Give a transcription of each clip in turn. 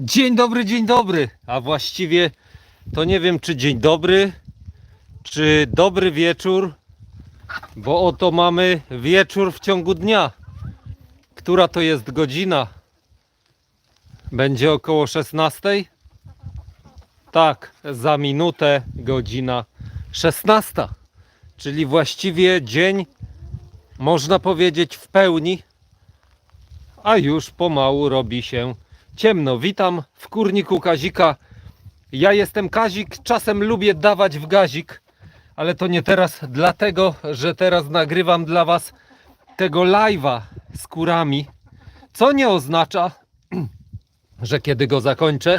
Dzień dobry, dzień dobry. A właściwie to nie wiem, czy dzień dobry, czy dobry wieczór, bo oto mamy wieczór w ciągu dnia. Która to jest godzina? Będzie około 16? Tak, za minutę godzina 16. Czyli właściwie dzień, można powiedzieć, w pełni, a już pomału robi się ciemno. Witam w kurniku Kazika. Ja jestem Kazik, czasem lubię dawać w gazik, ale to nie teraz, dlatego że teraz nagrywam dla Was tego live'a z kurami, co nie oznacza, że kiedy go zakończę,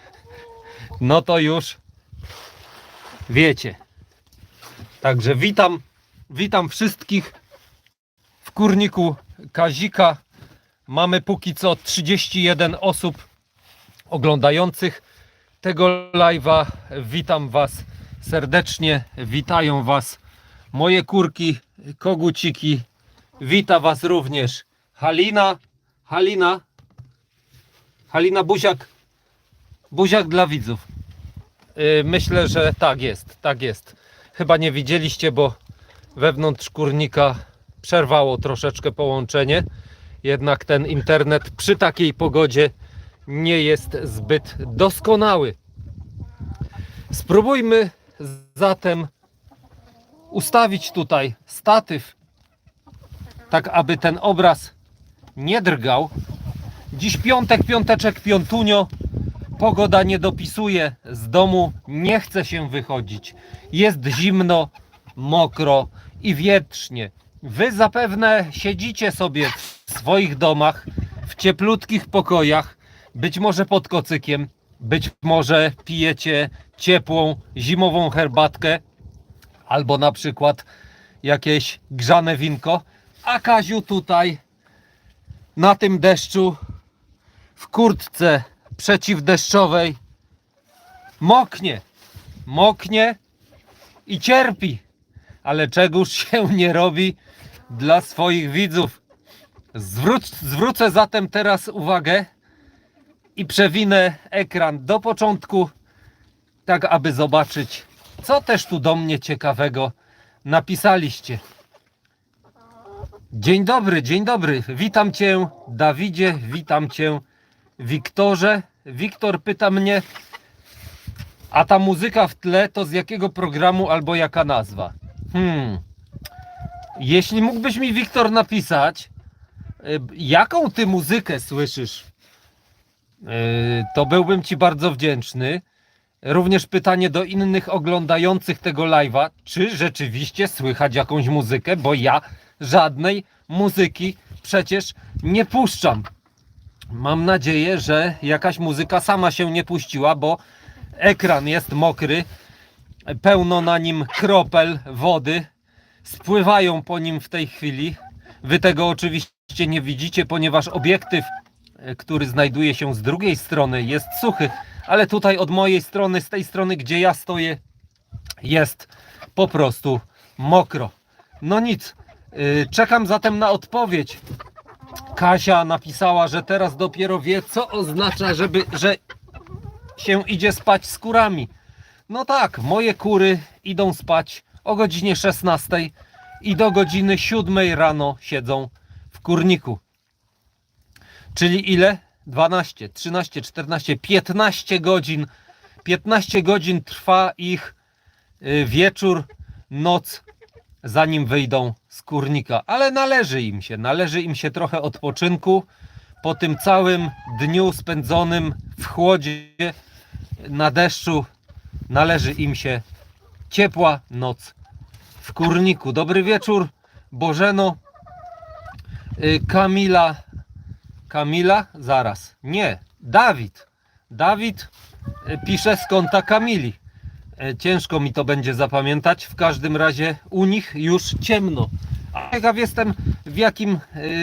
no to już wiecie. Także witam, witam wszystkich w kurniku Kazika. Mamy póki co 31 osób oglądających tego live'a. Witam Was serdecznie. Witają Was moje kurki, koguciki. Wita Was również Halina. Halina. Halina Buziak. Buziak dla widzów. Yy, Myślę, że tak jest, tak jest. Chyba nie widzieliście, bo wewnątrz kurnika przerwało troszeczkę połączenie. Jednak ten internet przy takiej pogodzie nie jest zbyt doskonały. Spróbujmy zatem ustawić tutaj statyw, tak aby ten obraz nie drgał. Dziś piątek, piąteczek, piątunio. Pogoda nie dopisuje z domu, nie chce się wychodzić. Jest zimno, mokro i wietrznie. Wy zapewne siedzicie sobie w swoich domach, w cieplutkich pokojach, być może pod kocykiem, być może pijecie ciepłą zimową herbatkę, albo na przykład jakieś grzane winko, a Kaziu tutaj na tym deszczu w kurtce przeciwdeszczowej moknie, moknie i cierpi, ale czegoż się nie robi dla swoich widzów. Zwróć, zwrócę zatem teraz uwagę i przewinę ekran do początku, tak aby zobaczyć, co też tu do mnie ciekawego napisaliście. Dzień dobry, dzień dobry. Witam Cię, Dawidzie, witam Cię, Wiktorze. Wiktor pyta mnie, a ta muzyka w tle to z jakiego programu albo jaka nazwa? Hmm. Jeśli mógłbyś mi, Wiktor, napisać, jaką ty muzykę słyszysz, y, to byłbym ci bardzo wdzięczny. Również pytanie do innych oglądających tego live'a, czy rzeczywiście słychać jakąś muzykę, bo ja żadnej muzyki przecież nie puszczam. Mam nadzieję, że jakaś muzyka sama się nie puściła, bo ekran jest mokry, pełno na nim kropel wody, spływają po nim w tej chwili. Wy tego oczywiście nie widzicie, ponieważ obiektyw, e, który znajduje się z drugiej strony, jest suchy, ale tutaj od mojej strony, z tej strony, gdzie ja stoję, jest po prostu mokro. No nic, yy, czekam zatem na odpowiedź. Kasia napisała, że teraz dopiero wie, co oznacza, żeby, że się idzie spać z kurami. No tak, moje kury idą spać o godzinie 16 i do godziny 7 rano siedzą w kurniku. Czyli ile? 12, 13, 14, 15 godzin. 15 godzin trwa ich y, wieczór, noc, zanim wyjdą z kurnika. Ale należy im się, należy im się trochę odpoczynku po tym całym dniu spędzonym w chłodzie, na deszczu. Należy im się ciepła noc w kurniku. Dobry wieczór, Bożeno. Y, Kamila. Kamila? Zaraz. Nie, Dawid. Dawid y, pisze z konta Kamili. Y, Ciężko mi to będzie zapamiętać. W każdym razie u nich już ciemno. A ciekaw jestem, w jakim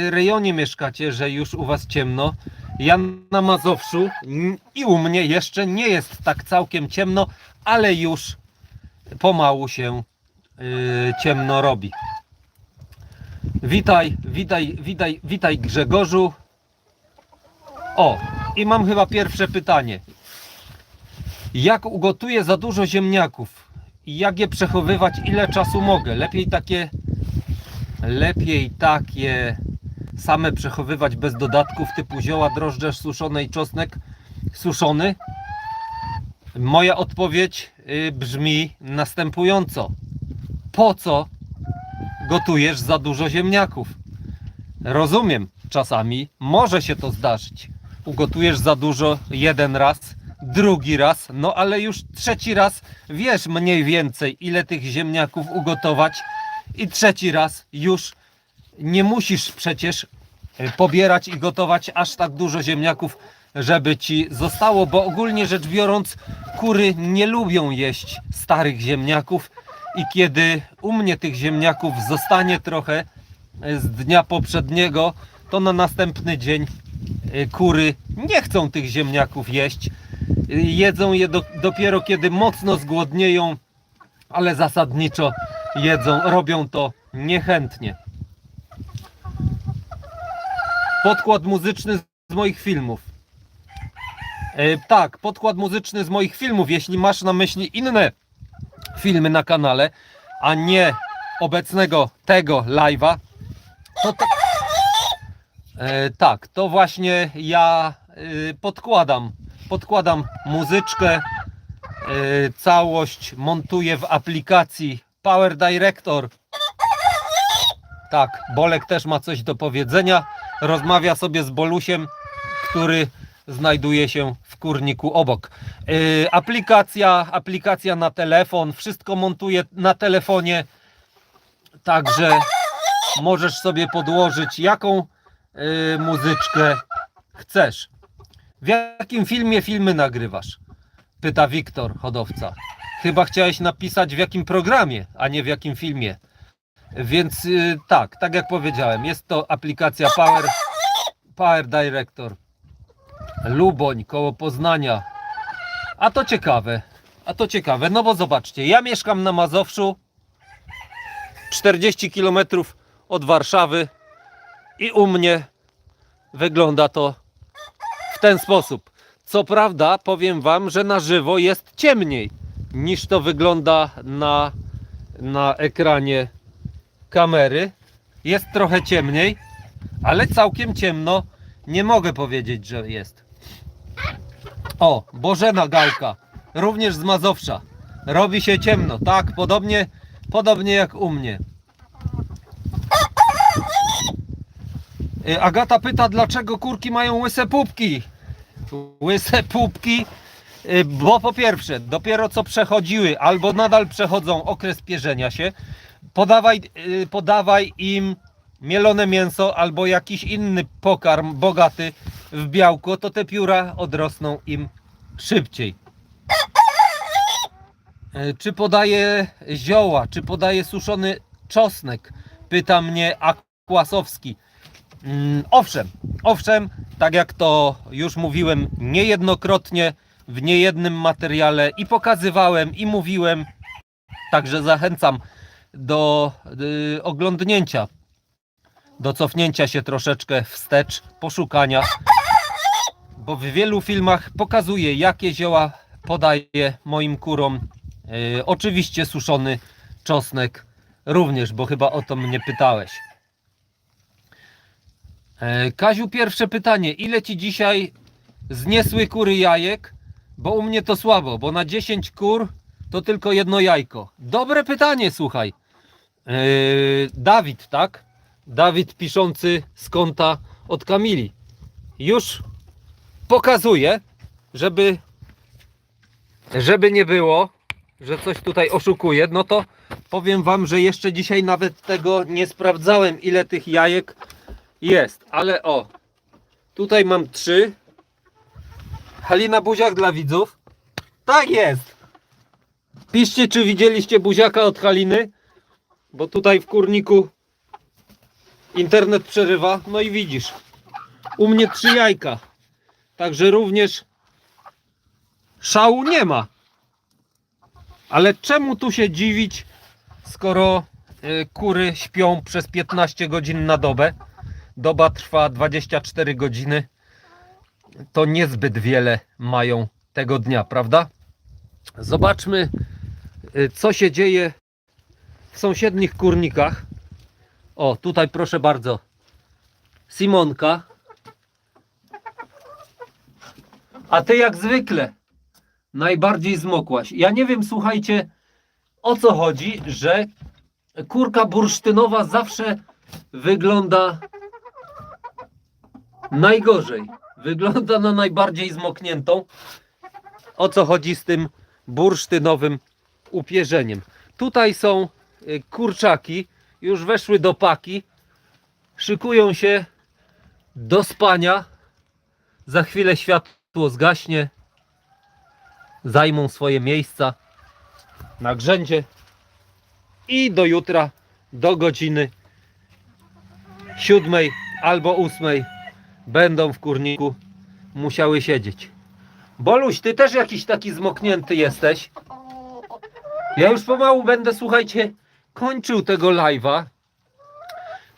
rejonie mieszkacie, że już u was ciemno. Ja na Mazowszu i u mnie jeszcze nie jest tak całkiem ciemno, ale już pomału się ciemno robi. Witaj, witaj, witaj, witaj Grzegorzu. O, I mam chyba pierwsze pytanie. Jak ugotuję za dużo ziemniaków? Jak je przechowywać? Ile czasu mogę? Lepiej takie lepiej takie same przechowywać bez dodatków typu zioła, drożdże suszone i czosnek suszony? Moja odpowiedź y, brzmi następująco. Po co gotujesz za dużo ziemniaków? Rozumiem, czasami może się to zdarzyć. Ugotujesz za dużo jeden raz, drugi raz, no ale już trzeci raz wiesz mniej więcej, ile tych ziemniaków ugotować, i trzeci raz już nie musisz przecież e, pobierać i gotować aż tak dużo ziemniaków, żeby ci zostało, bo ogólnie rzecz biorąc, kury nie lubią jeść starych ziemniaków i kiedy u mnie tych ziemniaków zostanie trochę e, z dnia poprzedniego, to na następny dzień e, kury nie chcą tych ziemniaków jeść. E, Jedzą je do, dopiero kiedy mocno zgłodnieją, ale zasadniczo jedzą, robią to niechętnie. Podkład muzyczny z moich filmów. Tak, podkład muzyczny z moich filmów. Jeśli masz na myśli inne filmy na kanale, a nie obecnego tego live'a, to, e, tak, to właśnie ja e, podkładam, podkładam muzyczkę, e, całość montuję w aplikacji Power Director. Tak, Bolek też ma coś do powiedzenia. Rozmawia sobie z Bolusiem, który znajduje się w kurniku obok. Yy, aplikacja, aplikacja na telefon, wszystko montuje na telefonie, także możesz sobie podłożyć jaką yy, muzyczkę chcesz. W jakim filmie filmy nagrywasz? Pyta Wiktor, hodowca. Chyba chciałeś napisać w jakim programie, a nie w jakim filmie. Więc yy, tak, tak jak powiedziałem, jest to aplikacja Power, Power Director. Luboń, koło Poznania. A to ciekawe. A to ciekawe, no bo zobaczcie, ja mieszkam na Mazowszu, 40 km od Warszawy i u mnie wygląda to w ten sposób. Co prawda, powiem Wam, że na żywo jest ciemniej niż to wygląda na, na ekranie kamery. Jest trochę ciemniej, ale całkiem ciemno nie mogę powiedzieć, że jest. O, Bożena Gałka, również z Mazowsza. Robi się ciemno, tak, podobnie, podobnie jak u mnie. Y, Agata pyta, dlaczego kurki mają łyse pupki? Łyse pupki, y, bo po pierwsze, dopiero co przechodziły, albo nadal przechodzą okres pierzenia się, podawaj, y, podawaj im mielone mięso albo jakiś inny pokarm bogaty w białko, to te pióra odrosną im szybciej. E, Czy podaje zioła, czy podaje suszony czosnek? Pyta mnie Akłasowski. Mm, owszem, owszem, tak jak to już mówiłem niejednokrotnie w niejednym materiale i pokazywałem i mówiłem, także zachęcam do y, oglądnięcia, do cofnięcia się troszeczkę wstecz, poszukania, bo w wielu filmach pokazuję jakie zioła podaję moim kurom. Y, oczywiście suszony czosnek również, bo chyba o to mnie pytałeś. E, Kaziu, pierwsze pytanie. Ile ci dzisiaj zniesły kury jajek? Bo u mnie to słabo, bo na 10 kur to tylko jedno jajko. Dobre pytanie, słuchaj. E, Dawid, tak? Dawid piszący z konta od Kamili. Już pokazuje, żeby żeby nie było, że coś tutaj oszukuje, no to powiem wam, że jeszcze dzisiaj nawet tego nie sprawdzałem, ile tych jajek jest, ale o, tutaj mam trzy. Halina Buziak dla widzów. Tak jest. Piszcie, czy widzieliście buziaka od Haliny, bo tutaj w kurniku internet przerywa. No i widzisz, u mnie trzy jajka. Także również szału nie ma. Ale czemu tu się dziwić, skoro y, kury śpią przez 15 godzin na dobę? Doba trwa 24 godziny. to niezbyt wiele mają tego dnia, prawda? Zobaczmy, y, co się dzieje w sąsiednich kurnikach. O, tutaj proszę bardzo. Simonka. A ty jak zwykle najbardziej zmokłaś. Ja nie wiem, słuchajcie, o co chodzi, że kurka bursztynowa zawsze wygląda najgorzej. Wygląda na najbardziej zmokniętą. O co chodzi z tym bursztynowym upierzeniem? Tutaj są y, kurczaki, już weszły do paki, szykują się do spania. Za chwilę światło zgaśnie, zajmą swoje miejsca na grzędzie i do jutra, do godziny siódmej albo ósmej będą w kurniku musiały siedzieć. Boluś, ty też jakiś taki zmoknięty jesteś. Ja już pomału będę, słuchajcie, kończył tego live'a.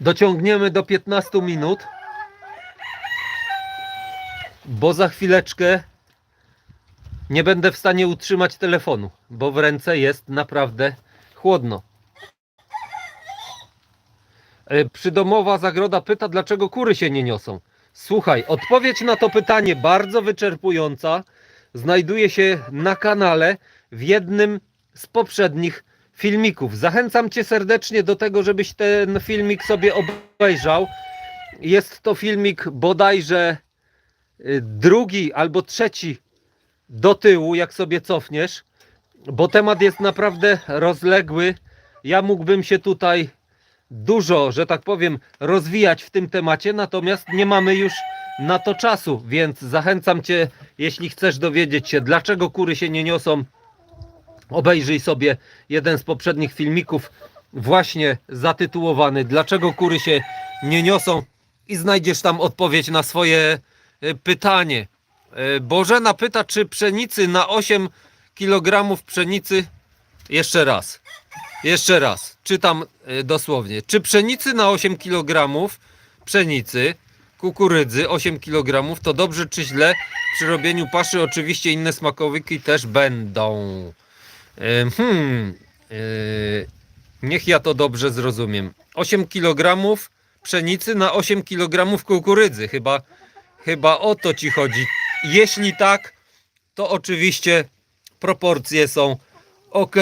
Dociągniemy do 15 minut. Bo za chwileczkę nie będę w stanie utrzymać telefonu, bo w ręce jest naprawdę chłodno. E, Przydomowa zagroda pyta, dlaczego kury się nie niosą. Słuchaj, odpowiedź na to pytanie bardzo wyczerpująca znajduje się na kanale w jednym z poprzednich filmików. Zachęcam Cię serdecznie do tego, żebyś ten filmik sobie obejrzał. Jest to filmik bodajże y, drugi albo trzeci do tyłu, jak sobie cofniesz, bo temat jest naprawdę rozległy. Ja mógłbym się tutaj dużo, że tak powiem, rozwijać w tym temacie, natomiast nie mamy już na to czasu, więc zachęcam Cię, jeśli chcesz dowiedzieć się, dlaczego kury się nie niosą, obejrzyj sobie jeden z poprzednich filmików, właśnie zatytułowany Dlaczego kury się nie niosą i znajdziesz tam odpowiedź na swoje e, pytanie. E, Bożena pyta, czy pszenicy na 8 kg pszenicy. Jeszcze raz. Jeszcze raz. Czytam e, dosłownie. Czy pszenicy na 8 kg pszenicy, kukurydzy 8 kg to dobrze czy źle? Przy robieniu paszy oczywiście inne smakowyki też będą. Hmm. e, Niech ja to dobrze zrozumiem. 8 kg pszenicy na 8 kg kukurydzy. Chyba, chyba o to ci chodzi. Jeśli tak, to oczywiście proporcje są ok.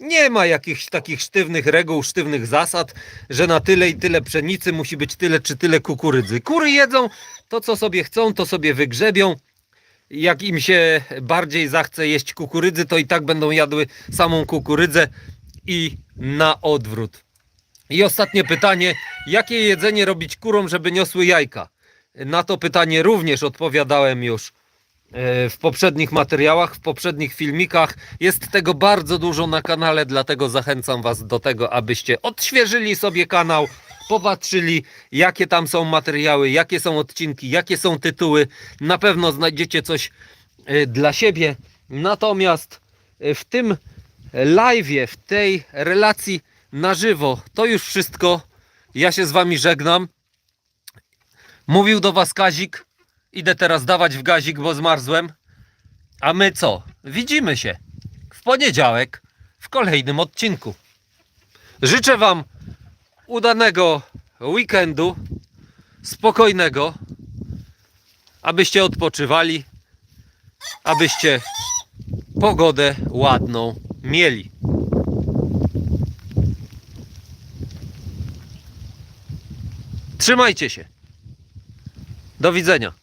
Nie ma jakichś takich sztywnych reguł, sztywnych zasad, że na tyle i tyle pszenicy musi być tyle czy tyle kukurydzy. Kury jedzą to, co sobie chcą, to sobie wygrzebią. Jak im się bardziej zachce jeść kukurydzy, to i tak będą jadły samą kukurydzę i na odwrót. I ostatnie pytanie: jakie jedzenie robić kurom, żeby niosły jajka? Na to pytanie również odpowiadałem już e, w poprzednich materiałach, w poprzednich filmikach. Jest tego bardzo dużo na kanale, dlatego zachęcam Was do tego, abyście odświeżyli sobie kanał, popatrzyli, jakie tam są materiały, jakie są odcinki, jakie są tytuły. Na pewno znajdziecie coś e, dla siebie. Natomiast e, w tym live, w tej relacji na żywo, to już wszystko. Ja się z Wami żegnam. Mówił do Was Kazik. Idę teraz dawać w gazik, bo zmarzłem. A my co? Widzimy się w poniedziałek w kolejnym odcinku. Życzę Wam udanego weekendu, spokojnego, abyście odpoczywali, abyście pogodę ładną mieli. Trzymajcie się. Do widzenia.